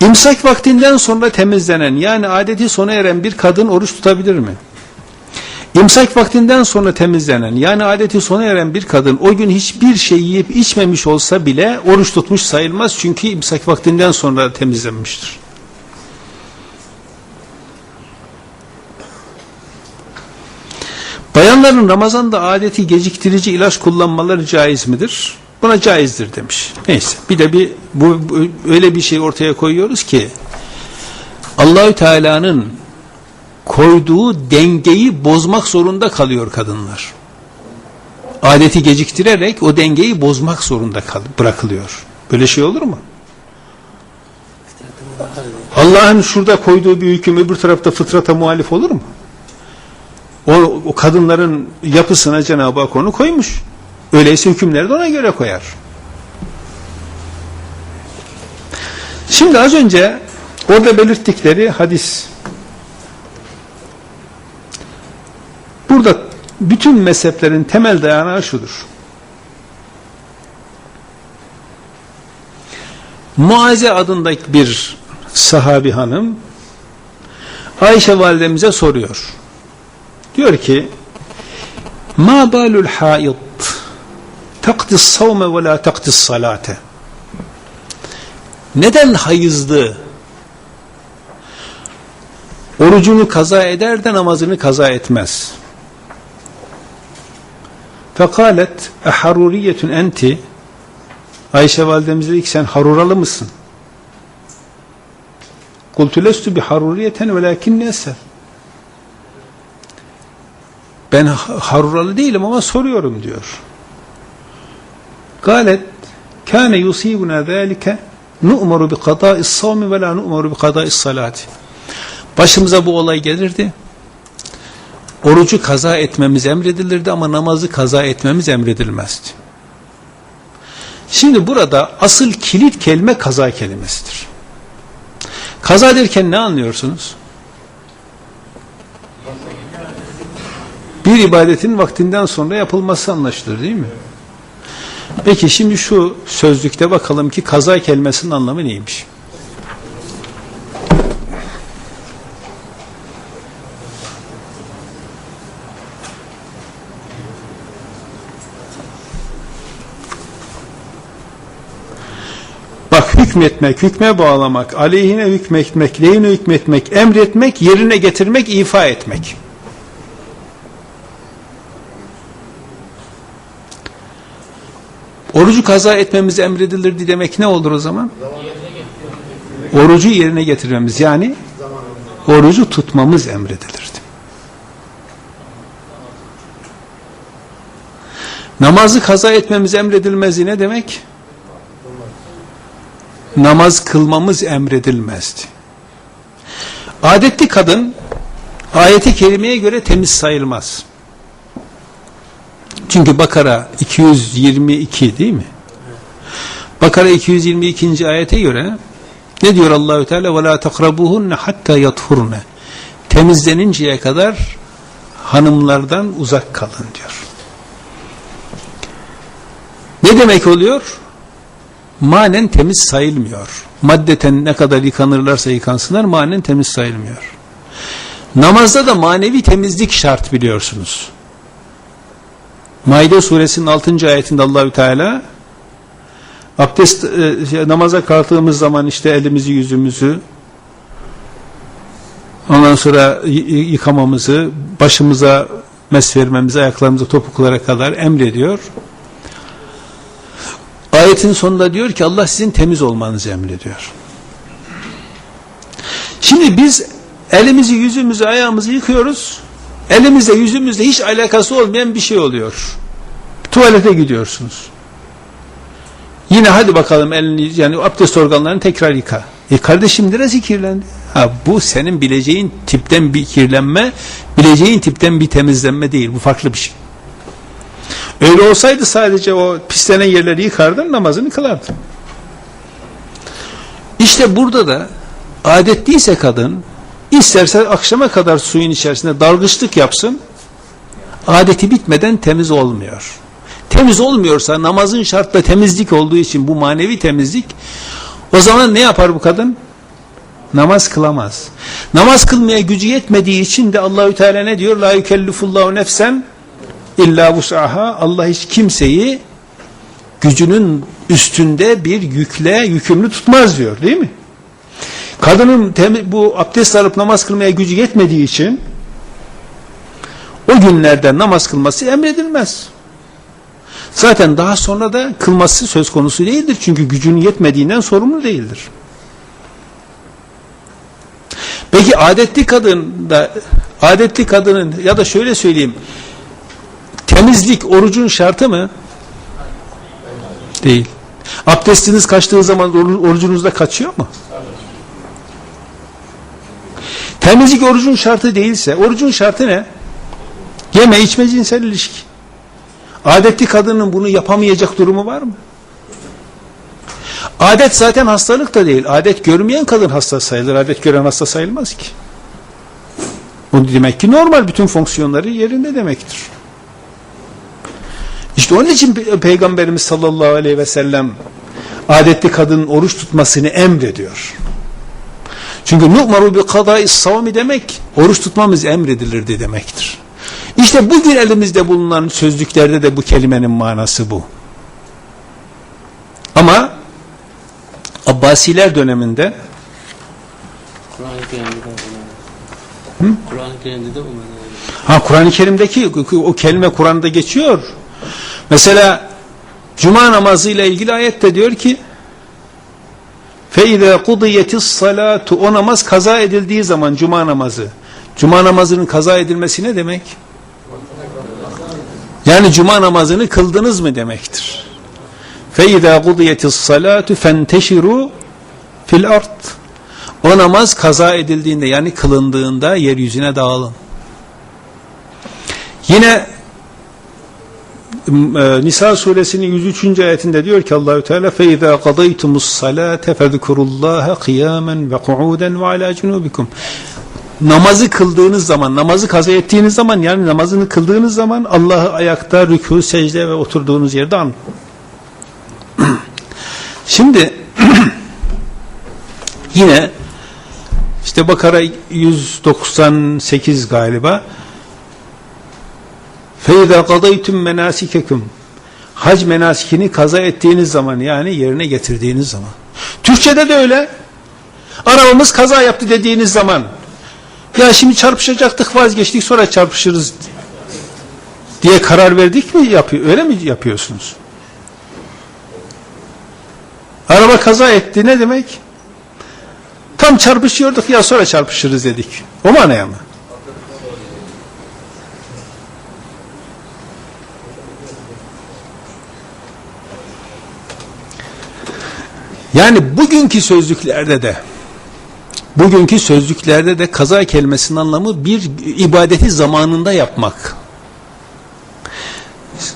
İmsak vaktinden sonra temizlenen yani adeti sona eren bir kadın oruç tutabilir mi? İmsak vaktinden sonra temizlenen yani adeti sona eren bir kadın o gün hiçbir şey yiyip içmemiş olsa bile oruç tutmuş sayılmaz çünkü imsak vaktinden sonra temizlenmiştir. Bayanların Ramazan'da adeti geciktirici ilaç kullanmaları caiz midir? Buna caizdir demiş. Neyse bir de bir bu, bu öyle bir şey ortaya koyuyoruz ki Allahü Teala'nın koyduğu dengeyi bozmak zorunda kalıyor kadınlar. Adeti geciktirerek o dengeyi bozmak zorunda kal bırakılıyor. Böyle şey olur mu? Allah'ın şurada koyduğu bir hüküm öbür tarafta fıtrata muhalif olur mu? O, o kadınların yapısına Cenab-ı Hak onu koymuş. Öyleyse hükümleri de ona göre koyar. Şimdi az önce orada belirttikleri hadis burada bütün mezheplerin temel dayanağı şudur. Muaze adındaki bir sahabi hanım Ayşe validemize soruyor. Diyor ki Ma balul haid takdis savme ve la takdis salate Neden hayızlı orucunu kaza eder de namazını kaza etmez? Fekalet eharuriyetun enti Ayşe validemiz dedi ki sen haruralı mısın? Kultu lestu bi haruriyeten velakinni eser ben haruralı değilim ama soruyorum diyor. Zâlike nu'maru bi kadâ'is savmi ve la nu'maru bi kadâ'is salati. Başımıza bu olay gelirdi. Orucu kaza etmemiz emredilirdi ama namazı kaza etmemiz emredilmezdi. Şimdi burada asıl kilit kelime kaza kelimesidir. Kaza derken ne anlıyorsunuz? bir ibadetin vaktinden sonra yapılması anlaşılır değil mi? Peki şimdi şu sözlükte bakalım ki kaza kelimesinin anlamı neymiş? Bak hükmetmek, hükme bağlamak, aleyhine hükmetmek, lehine hükmetmek, emretmek, yerine getirmek, ifa etmek. Orucu kaza etmemiz emredilirdi demek ne olur o zaman? Orucu yerine getirmemiz yani orucu tutmamız emredilirdi. Namazı kaza etmemiz emredilmezdi ne demek? Namaz kılmamız emredilmezdi. Adetli kadın ayeti kerimeye göre temiz sayılmaz. Çünkü Bakara 222 değil mi? Bakara 222. ayete göre ne diyor Allahü Teala ve la takrabuhunne hatta yathurne. Temizleninceye kadar hanımlardan uzak kalın diyor. Ne demek oluyor? Manen temiz sayılmıyor. Maddeten ne kadar yıkanırlarsa yıkansınlar manen temiz sayılmıyor. Namazda da manevi temizlik şart biliyorsunuz. Maide suresinin 6. ayetinde Allahü Teala abdest e, şey, namaza kalktığımız zaman işte elimizi yüzümüzü ondan sonra yıkamamızı başımıza mes vermemizi ayaklarımıza topuklara kadar emrediyor. Ayetin sonunda diyor ki Allah sizin temiz olmanızı emrediyor. Şimdi biz elimizi yüzümüzü ayağımızı yıkıyoruz elimizde yüzümüzde hiç alakası olmayan bir şey oluyor. Tuvalete gidiyorsunuz. Yine hadi bakalım elini yani abdest organlarını tekrar yıka. E kardeşim neresi kirlendi? Ha bu senin bileceğin tipten bir kirlenme, bileceğin tipten bir temizlenme değil. Bu farklı bir şey. Öyle olsaydı sadece o pislenen yerleri yıkardın, namazını kılardın. İşte burada da adetliyse kadın İsterse akşama kadar suyun içerisinde dalgıçlık yapsın, adeti bitmeden temiz olmuyor. Temiz olmuyorsa namazın şartla temizlik olduğu için bu manevi temizlik, o zaman ne yapar bu kadın? Namaz kılamaz. Namaz kılmaya gücü yetmediği için de Allahü Teala ne diyor? La yükellifullahu nefsen illa vus'aha. Allah hiç kimseyi gücünün üstünde bir yükle yükümlü tutmaz diyor değil mi? Kadının bu abdest alıp namaz kılmaya gücü yetmediği için o günlerde namaz kılması emredilmez. Zaten daha sonra da kılması söz konusu değildir. Çünkü gücünün yetmediğinden sorumlu değildir. Peki adetli kadın da adetli kadının ya da şöyle söyleyeyim temizlik orucun şartı mı? Değil. Abdestiniz kaçtığı zaman oru- orucunuz da kaçıyor mu? Temizlik orucun şartı değilse orucun şartı ne? Yeme içme cinsel ilişki. Adetli kadının bunu yapamayacak durumu var mı? Adet zaten hastalık da değil. Adet görmeyen kadın hasta sayılır. Adet gören hasta sayılmaz ki. Bu demek ki normal bütün fonksiyonları yerinde demektir. İşte onun için Pe- Peygamberimiz sallallahu aleyhi ve sellem adetli kadının oruç tutmasını emrediyor. Çünkü nu'maru bi kadai savmi demek oruç tutmamız emredilirdi demektir. İşte bugün elimizde bulunan sözlüklerde de bu kelimenin manası bu. Ama Abbasiler döneminde Kur'an-ı Kerim'de de ha Kur'an-ı Kerim'deki o kelime Kur'an'da geçiyor. Mesela Cuma namazı ile ilgili ayette diyor ki فَاِذَا قُضِيَتِ الصَّلَاتُ O namaz kaza edildiği zaman Cuma namazı. Cuma namazının kaza edilmesi ne demek? Yani Cuma namazını kıldınız mı demektir. فَاِذَا قُضِيَتِ الصَّلَاتُ فَانْتَشِرُوا fil ard. O namaz kaza edildiğinde yani kılındığında yeryüzüne dağılın. Yine m- e, Hmm, e, Nisa suresinin 103. ayetinde diyor ki Allahü Teala feiza qadaytumus salate fezkurullaha kıyamen ve kuuden ve ala cunubikum. Namazı kıldığınız zaman, namazı kaza ettiğiniz zaman yani namazını kıldığınız zaman Allah'ı ayakta, rükû, secde ve oturduğunuz yerde an. Şimdi yine işte Bakara 198 galiba فَاِذَا قَضَيْتُمْ مَنَاسِكَكُمْ Hac menasikini kaza ettiğiniz zaman yani yerine getirdiğiniz zaman. Türkçede de öyle. Arabamız kaza yaptı dediğiniz zaman ya şimdi çarpışacaktık vazgeçtik sonra çarpışırız diye karar verdik mi yapıyor öyle mi yapıyorsunuz? Araba kaza etti ne demek? Tam çarpışıyorduk ya sonra çarpışırız dedik. O manaya mı? Yani bugünkü sözlüklerde de bugünkü sözlüklerde de kaza kelimesinin anlamı bir ibadeti zamanında yapmak.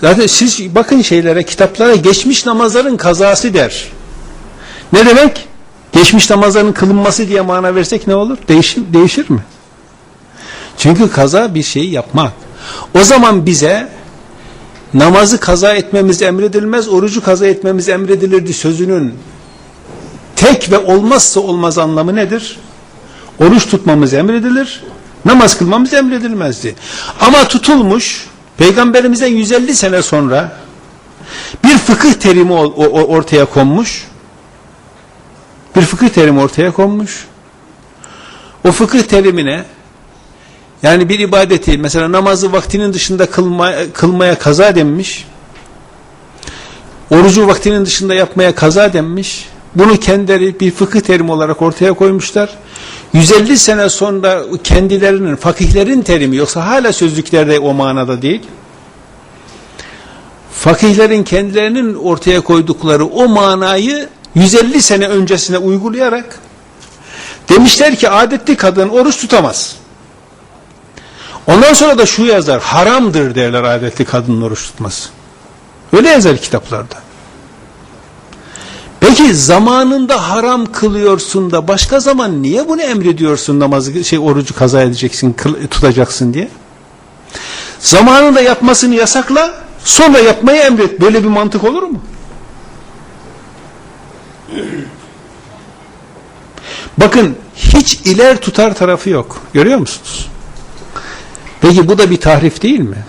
Zaten siz bakın şeylere, kitaplara geçmiş namazların kazası der. Ne demek? Geçmiş namazların kılınması diye mana versek ne olur? Değişir, değişir mi? Çünkü kaza bir şeyi yapmak. O zaman bize namazı kaza etmemiz emredilmez, orucu kaza etmemiz emredilirdi sözünün tek ve olmazsa olmaz anlamı nedir? Oruç tutmamız emredilir, namaz kılmamız emredilmezdi. Ama tutulmuş, Peygamberimizden 150 sene sonra bir fıkıh terimi ortaya konmuş. Bir fıkıh terimi ortaya konmuş. O fıkıh terimine yani bir ibadeti mesela namazı vaktinin dışında kılma, kılmaya kaza denmiş. Orucu vaktinin dışında yapmaya kaza denmiş. Bunu kendileri bir fıkıh terimi olarak ortaya koymuşlar. 150 sene sonra kendilerinin, fakihlerin terimi yoksa hala sözlüklerde o manada değil. Fakihlerin kendilerinin ortaya koydukları o manayı 150 sene öncesine uygulayarak demişler ki adetli kadın oruç tutamaz. Ondan sonra da şu yazar, haramdır derler adetli kadının oruç tutması. Öyle yazar kitaplarda. Peki zamanında haram kılıyorsun da başka zaman niye bunu emrediyorsun namazı şey orucu kaza edeceksin tutacaksın diye? Zamanında yapmasını yasakla sonra yapmayı emret. Böyle bir mantık olur mu? Bakın hiç iler tutar tarafı yok. Görüyor musunuz? Peki bu da bir tahrif değil mi?